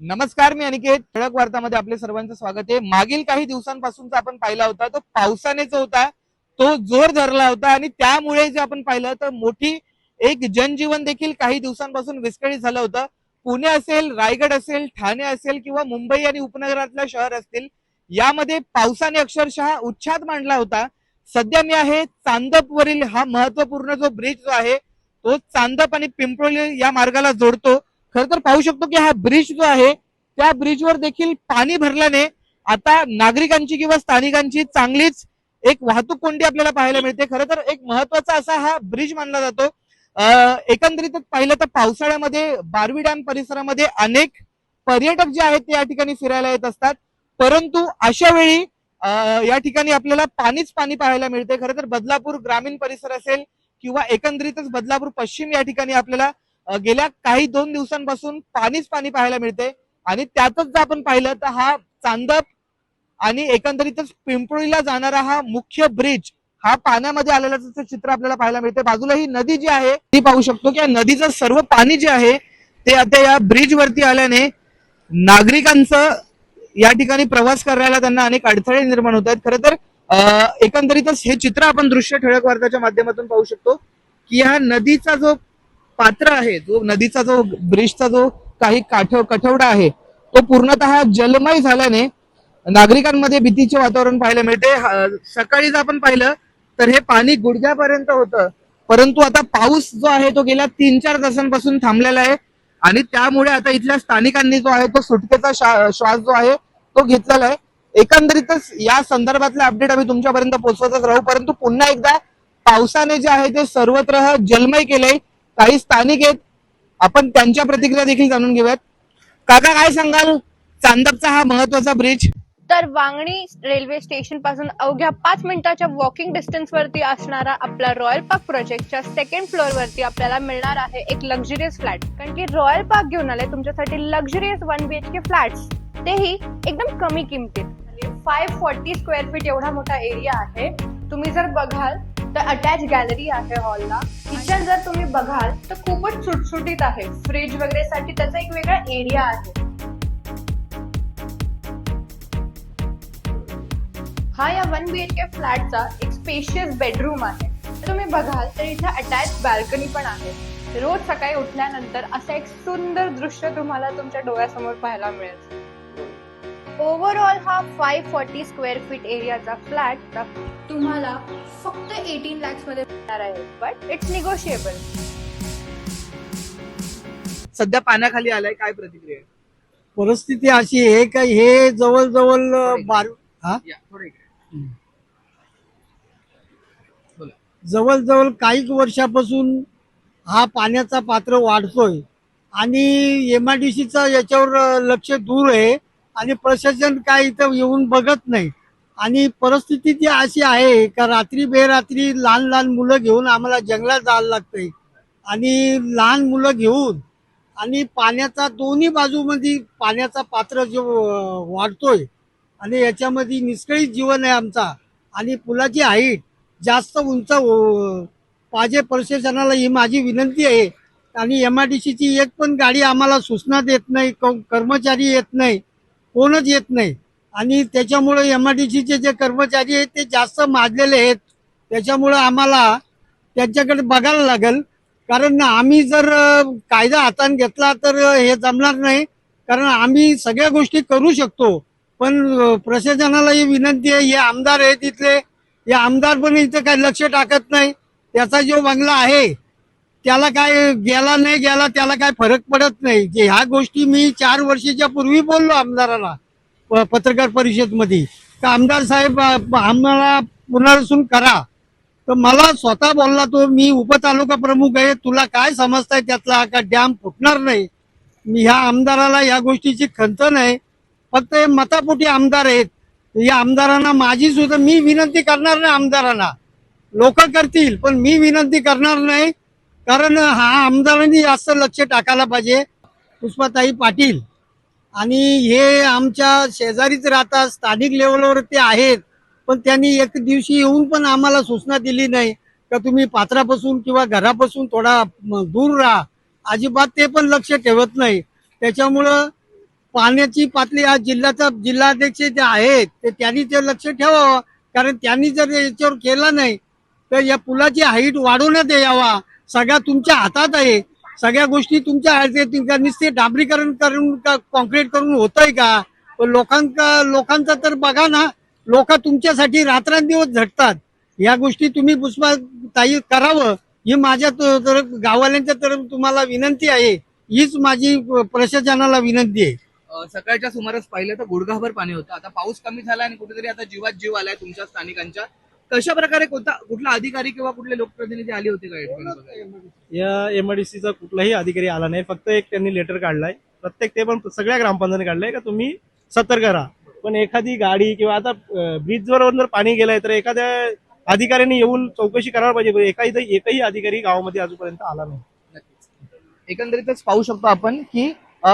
नमस्कार मी अनिकेत. ठळक वार्तामध्ये आपले सर्वांचं स्वागत आहे. मागील काही दिवसांपासूनचा आपण पाहिला होता तो पावसाने जो होता तो जोर धरला होता आणि त्यामुळे जे आपण पाहिलं तर मोठी एक जनजीवन देखील काही दिवसांपासून विस्कळीत झालं होतं. पुणे असेल रायगड असेल ठाणे असेल किंवा मुंबई आणि उपनगरातल्या शहर असतील यामध्ये पावसाने अक्षरशः उच्छाद मांडला होता. सध्या मी आहे चांदपवरील हा महत्त्वपूर्ण जो ब्रिज जो आहे तो चांदप आणि पिंपळी या मार्गाला जोडतो. खर तर पाहू शकतो की हा ब्रिज जो आहे त्या ब्रिजवर देखील पाणी भरल्याने आता नागरिकांची किंवा स्थानिकांची चांगलीच एक वाहतूक कोंडी आपल्याला पाहायला मिळते. खरं तर एक महत्त्वाचा असा हा ब्रिज मानला जातो. एकंदरीत एकंदरीतच पाहिलं तर पावसाळ्यामध्ये बारवी डॅम परिसरामध्ये अनेक पर्यटक जे आहेत ते या ठिकाणी फिरायला येत असतात. परंतु अशा वेळी या ठिकाणी आपल्याला पाणीच पाणी पाहायला मिळते. खरं तर बदलापूर ग्रामीण परिसर असेल किंवा एकंदरीतच बदलापूर पश्चिम या ठिकाणी आपल्याला गेल्या काही दोन दिवसांपासून पाणीच पाणी पाहायला मिळते आणि त्यातच जर आपण पाहिलं तर हा चांदप आणि एकंदरीतच पिंपळीला जाणारा हा मुख्य ब्रिज हा पाण्यामध्ये आलेल्याचं चित्र आपल्याला पाहायला मिळते. बाजूला ही नदी जी आहे ती पाहू शकतो की या नदीचं सर्व पाणी जे आहे ते आता या ब्रिज वरती आल्याने नागरिकांचं या ठिकाणी प्रवास करायला त्यांना अनेक अडथळे निर्माण होत आहेत. खरं तर एकंदरीतच हे चित्र आपण दृश्य ठळक वार्ताच्या माध्यमातून पाहू शकतो की हा नदीचा जो पात्र आहे जो नदीचा जो ब्रिजचा जो काही काठ कठवडा आहे तो पूर्णतः जलमय झाल्याने नागरिकांमध्ये भीतीचे वातावरण पाहायला मिळते. सकाळी जर आपण पाहिलं तर हे पाणी गुडघ्यापर्यंत होतं. परंतु आता पाऊस जो आहे तो गेल्या तीन चार तासांपासून थांबलेला आहे. आणि त्यामुळे आता इथल्या स्थानिकांनी जो आहे तो सुटकेचा श्वास जो आहे तो घेतलेला आहे. एकंदरीतच या संदर्भातला अपडेट आम्ही तुमच्यापर्यंत पोहोचवतच राहू. परंतु पुन्हा एकदा पावसाने जे आहे ते सर्वत्र जलमय केलंय. काही स्थानिक आहेत. आपण त्यांच्या प्रतिक्रिया देखील जाणून घेऊयात. काका काय सांगाल? चांदपचा हा महत्त्वाचा ब्रिज तर वांगणी रेल्वे स्टेशनपासून अवघ्या पाच मिनिटाच्या वॉकिंग डिस्टन्स वरती असणारा आपला रॉयल पार्क प्रोजेक्टच्या सेकंड फ्लोअर वरती आपल्याला मिळणार आहे एक लक्झरियस फ्लॅट कारण की रॉयल पार्क घेऊन आले तुमच्यासाठी लक्झरियस वन बीएचके फ्लॅट्स तेही एकदम कमी किमतीत. फाय फॉर्टी स्क्वेअर फीट एवढा मोठा एरिया आहे. तुम्ही जर बघाल तर अटॅच गॅलरी आहे हॉलला किचन जर तुम्ही बघाल तर खूपच सुटसुटीत आहे. फ्रीज वगैरे साठी त्याचा एक वेगळा एरिया आहे. हा या वन बी एच के फ्लॅटचा एक स्पेशियस बेडरूम आहे. तुम्ही बघाल तर इथे अटॅच बाल्कनी पण आहे. रोज सकाळी उठल्यानंतर असं एक सुंदर दृश्य तुम्हाला तुमच्या डोळ्यासमोर पाहायला मिळेल. ओव्हरऑल हा फाय फॉर्टी स्क्वेअर फीट एरियाचा फ्लॅट तुम्हाला फक्त एटीन लॅक्समध्ये मिळणार आहे. बट इट्स निगोशिएबल सध्या पाण्याखाली आलाय काय प्रतिक्रिया आहे? परिस्थिती अशी आहे का हे जवळजवळ बार हा? या, थोडं इकडे. बोला. जवळजवळ काही वर्षापासून हा पाण्याचा पात्र वाढतोय. आणि एमआयडीसीचा याच्यावर लक्ष दूर आहे. आणि प्रशासन काय इथं येऊन बघत नाही. आणि परिस्थिती ती अशी आहे का रात्री बेरात्री लहान लहान मुलं घेऊन आम्हाला जंगलात जायला लागतंय. आणि लहान मुलं घेऊन आणि पाण्याचा दोन्ही बाजूमध्ये पाण्याचा पात्र जो वाढतोय आणि याच्यामध्ये निष्कळीत जीवन आहे आमचा. आणि पुलाची हाईट जास्त उंच पाजे पाहिजे प्रशासनाला ही माझी विनंती आहे. आणि एम आय डी सीची एक पण गाडी आम्हाला सूचना देत नाही क- कर्मचारी येत नाही. कोणच येत नाही. आणि त्याच्यामुळे एम आर डी सीचे जे कर्मचारी आहेत ते जास्त माजलेले आहेत. त्याच्यामुळं आम्हाला त्यांच्याकडे बघायला लागेल. कारण आम्ही जर कायदा हाताने घेतला तर हे जमणार नाही. कारण आम्ही सगळ्या गोष्टी करू शकतो. पण प्रशासनाला ही विनंती आहे हे आमदार आहेत इथले. हे आमदार पण इथं काही लक्ष टाकत नाही. त्याचा जो बंगला आहे त्याला काय गेला नाही गेला त्याला काय फरक पडत नाही. जे ह्या गोष्टी मी चार वर्षाच्या पूर्वी बोललो आमदाराला प- पत्रकार परिषदमध्ये. का आमदार साहेब आम्हाला पुनर्सून करा. तर मला स्वतः बोलला तो मी उपतालुका प्रमुख आहे तुला काय समजताय त्यातला? का डॅम फुटणार नाही? मी ह्या आमदाराला या गोष्टीची खंत नाही. फक्त हे मतापोटी आमदार आहेत. या आमदारांना माझी सुद्धा मी विनंती करणार नाही आमदारांना. लोक करतील पण मी विनंती करणार नाही. कारण हा आमदारांनी जास्त लक्ष टाकायला पाहिजे. पुष्पाताई पाटील. आणि हे आमच्या शेजारीच राहतात स्थानिक लेवलवर ते आहेत. पण त्यांनी एक दिवशी येऊन पण आम्हाला सूचना दिली नाही. का तुम्ही पात्रापासून किंवा घरापासून थोडा दूर राहा. अजिबात ते पण लक्ष ठेवत नाही. त्याच्यामुळं पाण्याची पातळी आज जिल्ह्याचा जिल्हाध्यक्ष जे आहेत ते त्यांनी ते लक्ष ठेवावं. कारण त्यांनी जर याच्यावर केला नाही तर या पुलाची हाईट वाढवण्यात यावा. सगळ्या तुमच्या हातात आहे. सगळ्या गोष्टी तुमच्या हातात नुसते डांबरीकरण करून का कॉन्क्रीट करून होतंय का? लोकांचा लोकांका तर बघा ना लोक तुमच्यासाठी रात्रंदिवस झटतात. या गोष्टी तुम्ही पुष्पा ताई करावं. ही माझ्या त- तरफ गाववाल्यांच्या तरफ तुम्हाला विनंती आहे. हीच माझी प्रशासनाला विनंती आहे. सकाळच्या सुमारास पाहिलं तर गुडघाभर पाणी होतं. आता पाऊस कमी झाला आणि कुठेतरी आता जीवात जीव आलाय तुमच्या स्थानिकांच्या. कशा प्रकारे कोणता कुठला अधिकारी किंवा कुठले लोकप्रतिनिधी आले होते का या एमआयडीसीचा कुठलाही अधिकारी आला नाही. फक्त एक त्यांनी लेटर काढलाय. प्रत्येक ते पण सगळ्या ग्रामपंचायतीने काढलंय का तुम्ही सतर्क राहा. पण एखादी गाडी किंवा आता ब्रिजवर जर पाणी गेलंय तर एखाद्या अधिकाऱ्यांनी येऊन चौकशी करायला पाहिजे. एका इथं एकही अधिकारी गावामध्ये अजूनपर्यंत आला नाही. एकंदरीतच पाहू शकतो आपण की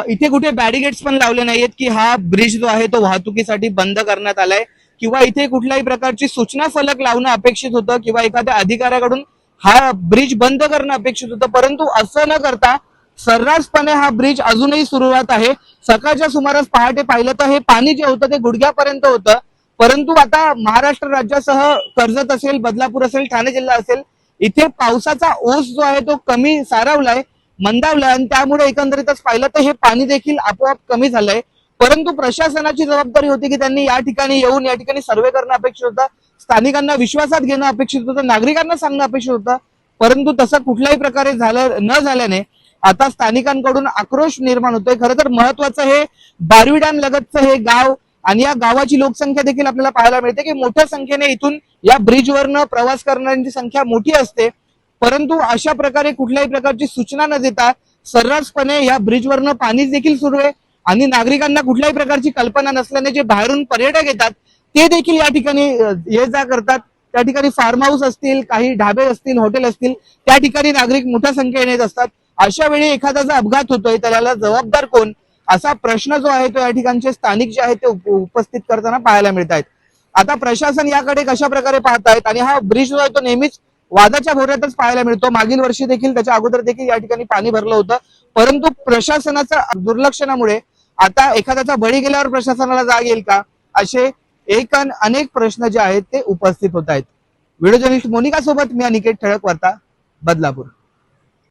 इथे कुठे बॅरिगेट्स पण लावले नाहीयेत की हा ब्रिज जो आहे तो वाहतुकीसाठी बंद करण्यात आलाय. किंवा इथे कुठल्याही प्रकारची सूचना फलक लावणं अपेक्षित होतं किंवा एखाद्या अधिकाऱ्याकडून हा ब्रिज बंद करणं अपेक्षित होतं. परंतु असं न करता सर्रासपणे हा ब्रिज अजूनही सुरुवात आहे. सकाळच्या सुमारास पहाटे पाहिलं तर हे पाणी जे होतं ते गुडघ्यापर्यंत होतं. परंतु आता महाराष्ट्र राज्यासह कर्जत असेल बदलापूर असेल ठाणे जिल्हा असेल इथे पावसाचा ओस जो आहे तो कमी सारवलाय मंदावलाय. आणि त्यामुळे एकंदरीतच पाहिलं तर हे पाणी देखील आपोआप कमी झालंय. परंतु प्रशासनाची जबाबदारी होती की त्यांनी या ठिकाणी येऊन या ठिकाणी सर्वे करणं अपेक्षित होतं स्थानिकांना विश्वासात घेणं अपेक्षित होतं नागरिकांना सांगणं अपेक्षित होतं परंतु तसं कुठल्याही प्रकारे झालं न झाल्याने आता स्थानिकांकडून आक्रोश निर्माण होतोय. खरं तर महत्वाचं हे बारवी डॅम लगतचं हे गाव आणि या गावाची लोकसंख्या देखील आपल्याला पाहायला मिळते की मोठ्या संख्येने इथून या ब्रिजवरनं प्रवास करणाऱ्यांची संख्या मोठी असते. परंतु अशा प्रकारे कुठल्याही प्रकारची सूचना न देता सर्रासपणे या ब्रिजवरनं पाणी देखील सुरू आहे. आणि नागरिकांना कुठल्याही प्रकारची कल्पना नसल्याने जे बाहेरून पर्यटक येतात ते देखील या ठिकाणी ये जा करतात. त्या ठिकाणी फार्म हाऊस असतील काही ढाबे असतील हॉटेल असतील त्या ठिकाणी नागरिक मोठ्या संख्येने येत असतात. अशा वेळी एखाद्याचा अपघात होतोय त्याला जबाबदार कोण? असा प्रश्न जो आहे तो या ठिकाणचे स्थानिक जे आहेत ते उपस्थित करताना पाहायला मिळत आहेत आता प्रशासन याकडे कशा प्रकारे पाहतायत? आणि हा ब्रिज जो आहे तो नेहमीच वादाच्या भोऱ्यातच पाहायला मिळतो. मागील वर्षी देखील त्याच्या अगोदर देखील या ठिकाणी पाणी भरलं होतं. परंतु प्रशासनाच्या दुर्लक्षणामुळे आता एखाद्याचा बळी गेल्यावर प्रशासनाला जाग येईल का? असे एक अनेक प्रश्न जे आहेत ते उपस्थित होत आहेत. व्हिडिओ जर्नलिस्ट मोनिका सोबत मी अनिकेत ठळक वार्ता बदलापूर.